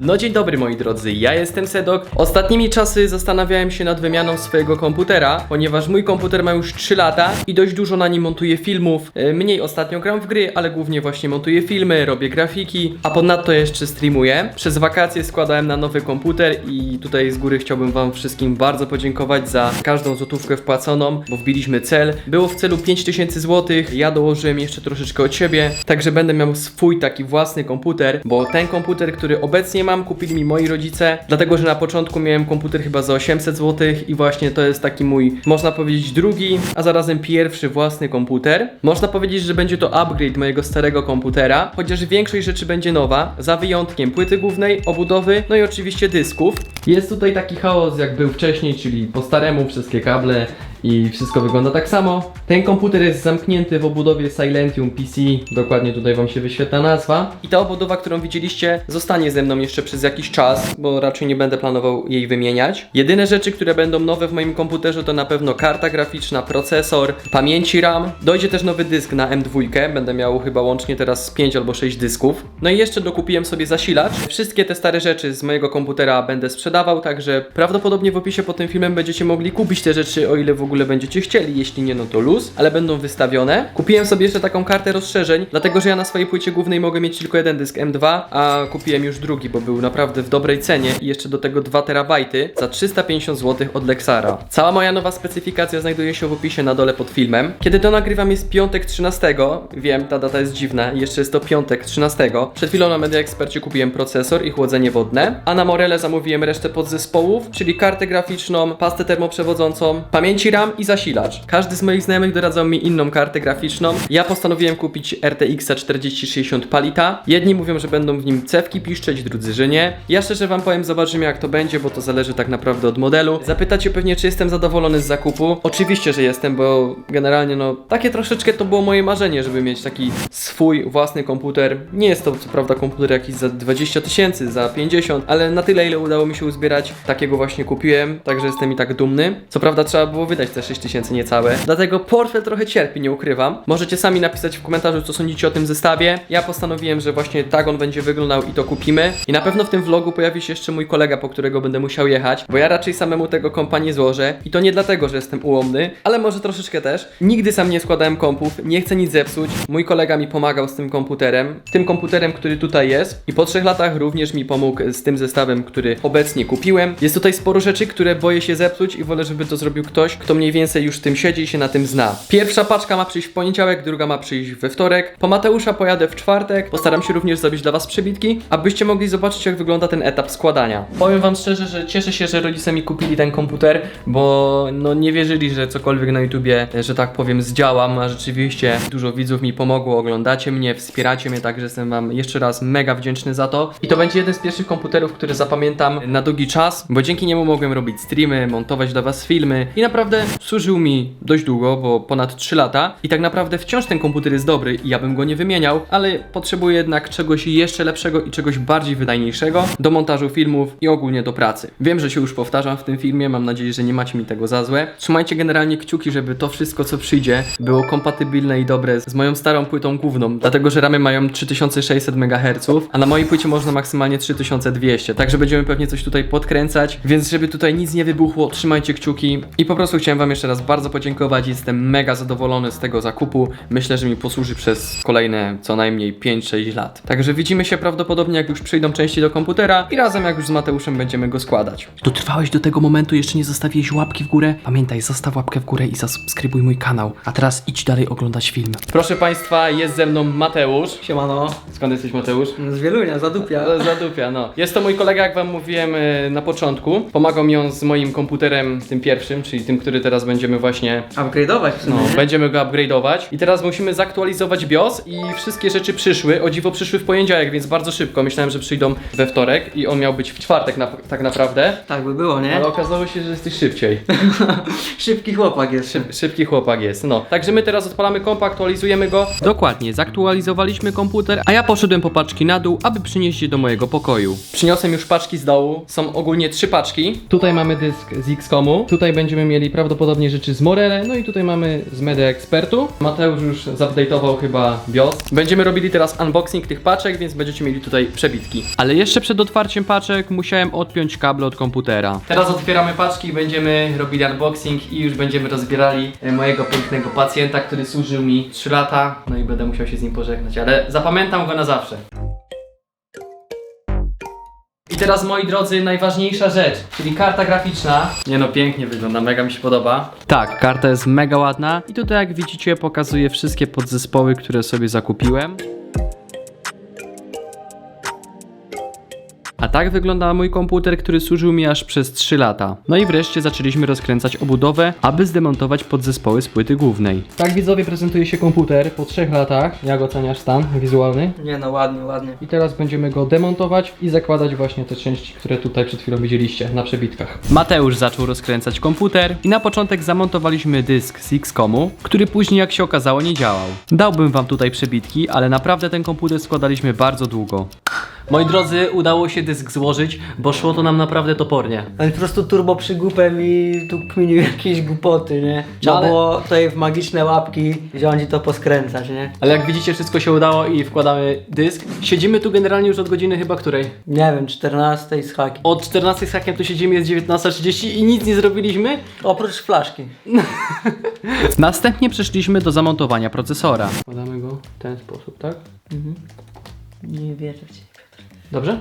No dzień dobry moi drodzy, ja jestem Sedok. Ostatnimi czasy zastanawiałem się nad wymianą swojego komputera, ponieważ mój komputer ma już 3 lata i dość dużo na nim montuję filmów. E, Mniej ostatnio gram w gry, ale głównie właśnie montuję filmy, robię grafiki, a ponadto jeszcze streamuję. Przez wakacje składałem na nowy komputer i tutaj z góry chciałbym wam wszystkim bardzo podziękować za każdą złotówkę wpłaconą, bo wbiliśmy cel. Było w celu 5000 zł, ja dołożyłem jeszcze troszeczkę od siebie, także będę miał swój taki własny komputer, bo ten komputer, który obecnie mam, kupili mi moi rodzice, dlatego że na początku miałem komputer chyba za 800 zł i właśnie to jest taki mój, można powiedzieć, drugi, a zarazem pierwszy własny komputer. Można powiedzieć, że będzie to upgrade mojego starego komputera, chociaż większość rzeczy będzie nowa, za wyjątkiem płyty głównej, obudowy, no i oczywiście dysków. Jest tutaj taki chaos jak był wcześniej, czyli po staremu wszystkie kable i wszystko wygląda tak samo. Ten komputer jest zamknięty w obudowie Silentium PC, dokładnie tutaj wam się wyświetla nazwa. I ta obudowa, którą widzieliście, zostanie ze mną jeszcze przez jakiś czas, bo raczej nie będę planował jej wymieniać. Jedyne rzeczy, które będą nowe w moim komputerze to na pewno karta graficzna, procesor, pamięci RAM. Dojdzie też nowy dysk na M2, będę miał chyba łącznie teraz 5 albo 6 dysków. No i jeszcze dokupiłem sobie zasilacz. Wszystkie te stare rzeczy z mojego komputera będę także prawdopodobnie w opisie pod tym filmem będziecie mogli kupić te rzeczy, o ile w ogóle będziecie chcieli. Jeśli nie, no to luz, ale będą wystawione. Kupiłem sobie jeszcze taką kartę rozszerzeń, dlatego że ja na swojej płycie głównej mogę mieć tylko jeden dysk M2, a kupiłem już drugi, bo był naprawdę w dobrej cenie i jeszcze do tego 2 terabajty za 350 zł od Lexara. Cała moja nowa specyfikacja znajduje się w opisie na dole pod filmem. Kiedy to nagrywam jest piątek 13, wiem, ta data jest dziwna, jeszcze jest to piątek 13. Przed chwilą na Media Expercie kupiłem procesor i chłodzenie wodne, a na Morele zamówiłem resztę podzespołów, czyli kartę graficzną, pastę termoprzewodzącą, pamięci RAM i zasilacz. Każdy z moich znajomych doradzał mi inną kartę graficzną. Ja postanowiłem kupić RTX 4060 Palita. Jedni mówią, że będą w nim cewki piszczeć, drudzy, że nie. Ja szczerze wam powiem, zobaczymy jak to będzie, bo to zależy tak naprawdę od modelu. Zapytacie pewnie, czy jestem zadowolony z zakupu. Oczywiście, że jestem, bo generalnie no takie troszeczkę to było moje marzenie, żeby mieć taki swój własny komputer. Nie jest to co prawda komputer jakiś za 20 tysięcy, za 50, ale na tyle ile udało mi się uzbierać, takiego właśnie kupiłem, także jestem i tak dumny. Co prawda trzeba było wydać te 6 tysięcy niecałe, dlatego portfel trochę cierpi, nie ukrywam. Możecie sami napisać w komentarzu, co sądzicie o tym zestawie. Ja postanowiłem, że właśnie tak on będzie wyglądał i to kupimy. I na pewno w tym vlogu pojawi się jeszcze mój kolega, po którego będę musiał jechać, bo ja raczej samemu tego kompa nie złożę. I to nie dlatego, że jestem ułomny, ale może troszeczkę też. Nigdy sam nie składałem kompów, nie chcę nic zepsuć. Mój kolega mi pomagał z tym komputerem, tym komputerem, który tutaj jest. I po trzech latach również mi pomógł z tym zestawem, który obecnie kupiłem. Jest tutaj sporo rzeczy, które boję się zepsuć i wolę, żeby to zrobił ktoś, kto mniej więcej już tym siedzi i się na tym zna. Pierwsza paczka ma przyjść w poniedziałek, druga ma przyjść we wtorek. Po Mateusza pojadę w czwartek. Postaram się również zrobić dla Was przebitki, abyście mogli zobaczyć, jak wygląda ten etap składania. Powiem Wam szczerze, że cieszę się, że rodzice mi kupili ten komputer, bo no nie wierzyli, że cokolwiek na YouTubie, że tak powiem, zdziałam, a rzeczywiście dużo widzów mi pomogło, oglądacie mnie, wspieracie mnie, także jestem Wam jeszcze raz mega wdzięczny za to. I to będzie jeden z pierwszych komputerów, który zapamiętam na długi czas, bo dzięki niemu mogłem robić streamy, montować dla Was filmy i naprawdę służył mi dość długo, bo ponad 3 lata i tak naprawdę wciąż ten komputer jest dobry i ja bym go nie wymieniał, ale potrzebuję jednak czegoś jeszcze lepszego i czegoś bardziej wydajniejszego do montażu filmów i ogólnie do pracy. Wiem, że się już powtarzam w tym filmie, mam nadzieję, że nie macie mi tego za złe. Trzymajcie generalnie kciuki, żeby to wszystko co przyjdzie było kompatybilne i dobre z moją starą płytą główną, dlatego że ramy mają 3600 MHz, a na mojej płycie można maksymalnie 3200, także będziemy pewnie coś tutaj podkręcać, więc żeby tutaj nic nie wybuchło, trzymajcie kciuki i po prostu chciałem wam jeszcze raz bardzo podziękować, jestem mega zadowolony z tego zakupu, myślę, że mi posłuży przez kolejne co najmniej 5-6 lat. Także widzimy się prawdopodobnie jak już przyjdą części do komputera i razem jak już z Mateuszem będziemy go składać. Dotrwałeś do tego momentu, jeszcze nie zostawiłeś łapki w górę? Pamiętaj, zostaw łapkę w górę i zasubskrybuj mój kanał. A teraz idź dalej oglądać film. Proszę Państwa, jest ze mną Mateusz. Siemano, Skąd jesteś Mateusz? z Wielunia, Zadupia. Zadupia, no. Jest to mój kolega, jak wam mówiłem na początku. Pomagał mi on z moim komputerem, tym pierwszym, czyli tym, który teraz będziemy właśnie Upgrade'ować w sumie, no, będziemy go upgrade'ować i teraz musimy zaktualizować BIOS i wszystkie rzeczy przyszły, o dziwo przyszły w poniedziałek, więc bardzo szybko, myślałem, że przyjdą we wtorek i on miał być w czwartek na, tak naprawdę, Tak by było, nie? ale okazało się, że jesteś szybciej. Szybki chłopak jest. Szyb... Szybki chłopak jest, no. Także my teraz odpalamy kompa, aktualizujemy go. Dokładnie, zaktualizowaliśmy komputer, a ja poszedłem po paczki na dół, aby przynieść je do mojego pokoju. Przyniosłem już paczki z dołu, są ogólnie trzy paczki. Tutaj mamy dysk z XCOMu, tutaj będziemy mieli prawdopodobnie rzeczy z Morele, no i tutaj mamy z Media Expertu. Mateusz już zupdate'ował chyba BIOS. Będziemy robili teraz unboxing tych paczek, więc będziecie mieli tutaj przebitki. Ale jeszcze przed otwarciem paczek musiałem odpiąć kable od komputera. Teraz otwieramy paczki, będziemy robili unboxing i już będziemy rozbierali e, mojego pięknego pacjenta, który służył mi 3 lata, no i będę musiał się z nim pożegnać, ale zapamiętam go na zawsze. I teraz moi drodzy, najważniejsza rzecz, czyli karta graficzna. Nie no, pięknie wygląda, mega mi się podoba. Tak, karta jest mega ładna i tutaj jak widzicie pokazuje wszystkie podzespoły, które sobie zakupiłem. A tak wygląda mój komputer, który służył mi aż przez 3 lata. No i wreszcie zaczęliśmy rozkręcać obudowę, aby zdemontować podzespoły z płyty głównej. Tak widzowie prezentuje się komputer po 3 latach. Jak oceniasz stan wizualny? Nie no, ładnie, ładnie. I teraz będziemy go demontować i zakładać właśnie te części, które tutaj przed chwilą widzieliście na przebitkach. Mateusz zaczął rozkręcać komputer i na początek zamontowaliśmy dysk z XCOMu, który później jak się okazało nie działał. Dałbym wam tutaj przebitki, ale naprawdę ten komputer składaliśmy bardzo długo. Moi drodzy, udało się dysk złożyć, bo szło to nam naprawdę topornie. Ale po prostu turbo przygłupem i tu kminił jakieś głupoty, nie? Trzeba No ale- było tutaj w magiczne łapki wziąć i to poskręcać, nie? Ale jak widzicie, wszystko się udało i wkładamy dysk. Siedzimy tu generalnie już od godziny chyba której? Nie wiem, 14 z hakiem. Od 14 z hakiem tu siedzimy, jest 19.30 i nic nie zrobiliśmy? Oprócz flaszki. Następnie przeszliśmy do zamontowania procesora. Wkładamy go w ten sposób, tak? Nie wierzę w ciebie. Dobrze?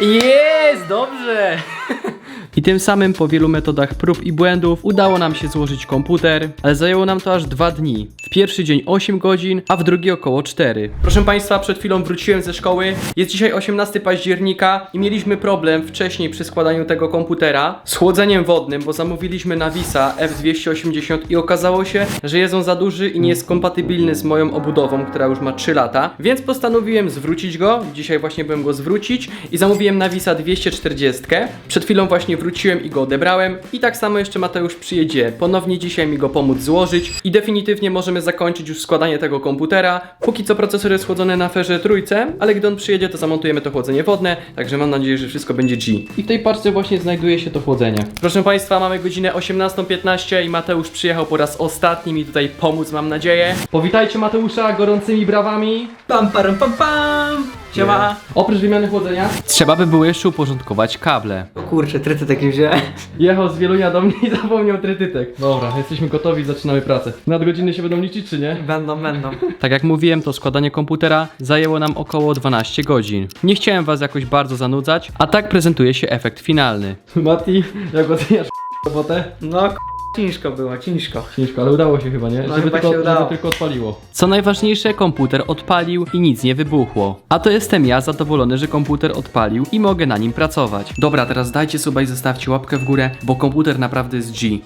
Jest! Dobrze! I tym samym po wielu metodach prób i błędów udało nam się złożyć komputer, ale zajęło nam to aż dwa dni. W pierwszy dzień 8 godzin, a w drugi około 4. Proszę Państwa, przed chwilą wróciłem ze szkoły. Jest dzisiaj 18 października i mieliśmy problem wcześniej przy składaniu tego komputera z chłodzeniem wodnym, bo zamówiliśmy Navisa F280 i okazało się, że jest on za duży i nie jest kompatybilny z moją obudową, która już ma 3 lata, więc postanowiłem zwrócić go. Dzisiaj właśnie byłem go zwrócić i zamówiłem Navisa 240. Przed chwilą właśnie wróciłem i go odebrałem i tak samo jeszcze Mateusz przyjedzie ponownie dzisiaj mi go pomóc złożyć i definitywnie możemy zakończyć już składanie tego komputera. Póki co procesor jest chłodzony na ferze trójce, ale gdy on przyjedzie to zamontujemy to chłodzenie wodne, także mam nadzieję, że wszystko będzie G. I w tej parce właśnie znajduje się to chłodzenie. Proszę Państwa, mamy godzinę 18.15 i Mateusz przyjechał po raz ostatni mi tutaj pomóc, mam nadzieję. Powitajcie Mateusza gorącymi brawami. Pam, param, pam, pam! Siema! Oprócz wymiany chłodzenia, trzeba by było jeszcze uporządkować kable. O kurczę, tryty takie wziąłem. Jechał z Wielunia do mnie i zapomniał trytytek. Dobra, jesteśmy gotowi, zaczynamy pracę. Nadgodziny się będą liczyć, czy nie? Będą, będą. Tak jak mówiłem, to składanie komputera zajęło nam około 12 godzin. Nie chciałem was jakoś bardzo zanudzać, a tak prezentuje się efekt finalny. Mati, jak oceniasz robotę? No, k- ciężko było, ciężko. Ciężko, ale udało się chyba, nie? No chyba się udało. żeby tylko odpaliło. Co najważniejsze, komputer odpalił i nic nie wybuchło. A to jestem ja zadowolony, że komputer odpalił i mogę na nim pracować. Dobra, teraz dajcie suba i zostawcie łapkę w górę, bo komputer naprawdę jest G.